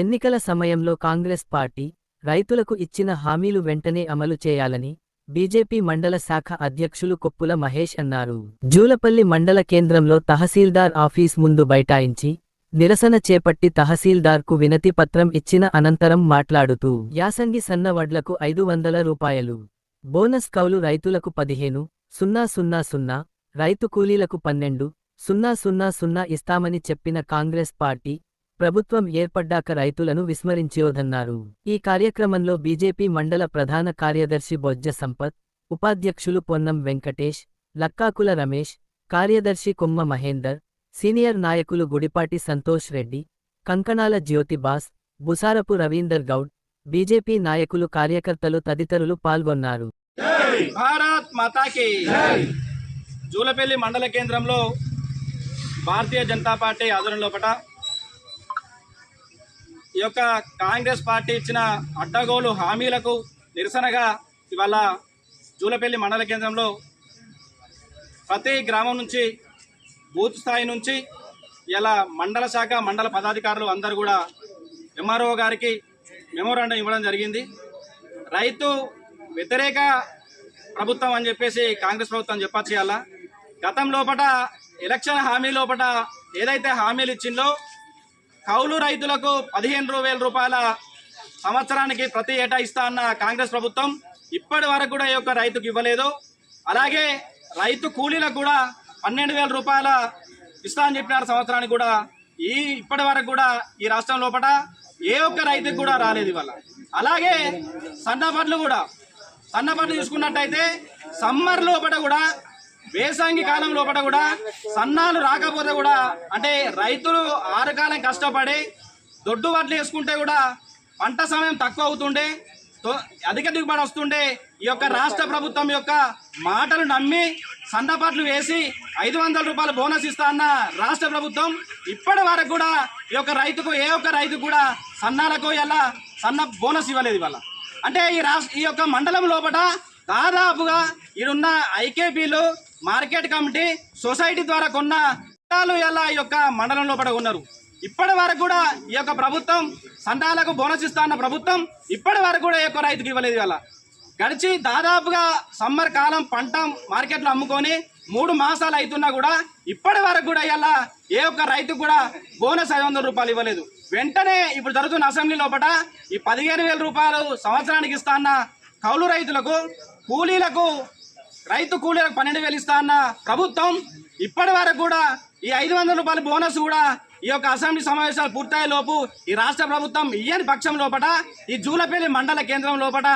ఎన్నికల సమయంలో కాంగ్రెస్ పార్టీ రైతులకు ఇచ్చిన హామీలు వెంటనే అమలు చేయాలని బీజేపీ మండల శాఖ అధ్యక్షులు కొప్పుల మహేష్ అన్నారు. జూలపల్లి మండల కేంద్రంలో తహసీల్దార్ ఆఫీస్ ముందు బైఠాయించి నిరసన చేపట్టి తహసీల్దార్కు వినతి పత్రం ఇచ్చిన అనంతరం మాట్లాడుతూ యాసంగి సన్నవడ్లకు ఐదు వందల రూపాయలు బోనస్ కౌలు రైతులకు పదిహేను సున్నా సున్నా సున్నా రైతు కూలీలకు పన్నెండు సున్నా సున్నా సున్నా ఇస్తామని చెప్పిన కాంగ్రెస్ పార్టీ ప్రభుత్వం ఏర్పడ్డాక రైతులను విస్మరించోదన్నారు ఈ కార్యక్రమంలో బీజేపీ మండల ప్రధాన కార్యదర్శి బొజ్జ సంపత్ ఉపాధ్యక్షులు పొన్నం వెంకటేష్ లక్కాకుల రమేష్ కార్యదర్శి కొమ్మ మహేందర్ సీనియర్ నాయకులు గుడిపాటి సంతోష్ రెడ్డి కంకణాల జ్యోతిబాస్ బుసారపు రవీందర్ గౌడ్ బీజేపీ నాయకులు కార్యకర్తలు తదితరులు పాల్గొన్నారు. భారత్ మాతాకి! జూలపల్లి మండల కేంద్రంలో భారతీయ జనతా పార్టీ ఆధ్వర్యం లోపట ఈ యొక్క కాంగ్రెస్ పార్టీ ఇచ్చిన అడ్డగోలు హామీలకు నిరసనగా ఇవాళ జూలపల్లి మండల కేంద్రంలో ప్రతి గ్రామం నుంచి బూత్ స్థాయి నుంచి ఇలా మండల శాఖ మండల పదాధికారులు అందరూ కూడా ఎంఆర్ఓ గారికి మెమోరాండం ఇవ్వడం జరిగింది. రైతు వ్యతిరేక ప్రభుత్వం అని చెప్పేసి కాంగ్రెస్ ప్రభుత్వం చెప్పచ్చు ఇవాళ. గతం లోపల ఎలక్షన్ హామీ లోపట ఏదైతే హామీలు ఇచ్చిందో కౌలు రైతులకు పదిహేను వేల రూపాయల సంవత్సరానికి ప్రతి ఏటా ఇస్తా అన్న కాంగ్రెస్ ప్రభుత్వం ఇప్పటి వరకు కూడా ఈ యొక్క రైతుకు ఇవ్వలేదు. అలాగే రైతు కూలీలకు కూడా పన్నెండు వేల రూపాయల ఇస్తా అని చెప్పినారు సంవత్సరానికి కూడా. ఈ ఇప్పటి వరకు కూడా ఈ రాష్ట్రం లోపల ఏ ఒక్క రైతుకు కూడా రాలేదు ఇవాళ. అలాగే సన్నపడ్లు కూడా సన్నపడ్లు చూసుకున్నట్టయితే సమ్మర్ లోపల కూడా వేసంగి కాలం లోపల కూడా సన్నాలు రాకపోతే కూడా అంటే రైతులు ఆరు కాలం కష్టపడి దొడ్డు వడ్లు వేసుకుంటే కూడా పంట సమయం తక్కువ అవుతుండే తో- అధిక దిగుబడి వస్తుండే. ఈ యొక్క రాష్ట్ర ప్రభుత్వం యొక్క మాటలు నమ్మి సందపాట్లు వేసి ఐదు వందల రూపాయలు బోనస్ ఇస్తా అన్న రాష్ట్ర ప్రభుత్వం ఇప్పటి వరకు కూడా ఈ యొక్క రైతుకు ఏ ఒక్క రైతు కూడా సన్నాలకు ఎలా సన్న బోనస్ ఇవ్వలేదు ఇవాళ. అంటే ఈ రాష్ట్ర ఈ యొక్క మండలం లోపల దాదాపుగా ఈడున్న ఐకేపీలు మార్కెట్ కమిటీ సొసైటీ ద్వారా కొన్న చట్టాలు ఎలా ఈ యొక్క మండలం లోపల ఉన్నారు. ఇప్పటి వరకు కూడా ఈ యొక్క ప్రభుత్వం సంతాలకు బోనస్ ఇస్తా ప్రభుత్వం ఇప్పటి వరకు కూడా ఈ యొక్క రైతుకి ఇవ్వలేదు ఇవాళ. గడిచి దాదాపుగా సమ్మర్ కాలం పంట మార్కెట్లో అమ్ముకొని మూడు మాసాలు అవుతున్నా కూడా ఇప్పటి వరకు కూడా ఇలా ఏ ఒక్క రైతు కూడా బోనస్ ఐదు వందల రూపాయలు ఇవ్వలేదు. వెంటనే ఇప్పుడు జరుగుతున్న అసెంబ్లీ లోపల ఈ పదిహేను వేల రూపాయలు సంవత్సరానికి ఇస్తా కౌలు రైతులకు కూలీలకు రైతు కూలీలకు పన్నెండు వేలు ఇస్తా అన్న ప్రభుత్వం ఇప్పటి వరకు కూడా ఈ ఐదు వందల రూపాయల బోనస్ కూడా ఈ యొక్క అసెంబ్లీ సమావేశాలు పూర్తయ్యే లోపు ఈ రాష్ట్ర ప్రభుత్వం ఇయ్యని పక్షం లోపట ఈ జూలపల్లి మండల కేంద్రం లోపట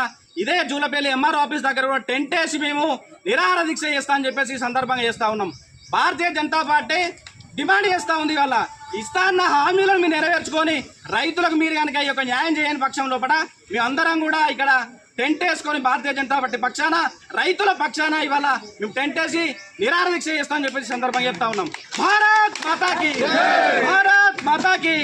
ఇదే జూలపల్లి ఎంఆర్ ఆఫీస్ దగ్గర కూడా టెంట్ వేసి మేము నిరాహార దీక్ష చేస్తా అని చెప్పేసి ఈ సందర్భంగా చేస్తా ఉన్నాం. భారతీయ జనతా పార్టీ డిమాండ్ చేస్తా ఉంది వల్ల ఇస్తా అన్న హామీలను మీరు నెరవేర్చుకొని రైతులకు మీరు కనుక ఈ యొక్క న్యాయం చేయని పక్షం లోపల మేము అందరం కూడా ఇక్కడ టెంట్ వేసుకొని భారతీయ జనతా పార్టీ పక్షాన రైతుల పక్షాన ఇవాళ మేము టెంట్ వేసి నిరాహార దీక్ష చేస్తామని చెప్పేసి సందర్భంగా చెప్తా ఉన్నాం. భారత్ మాతాకి! భారత్ మాతాకి!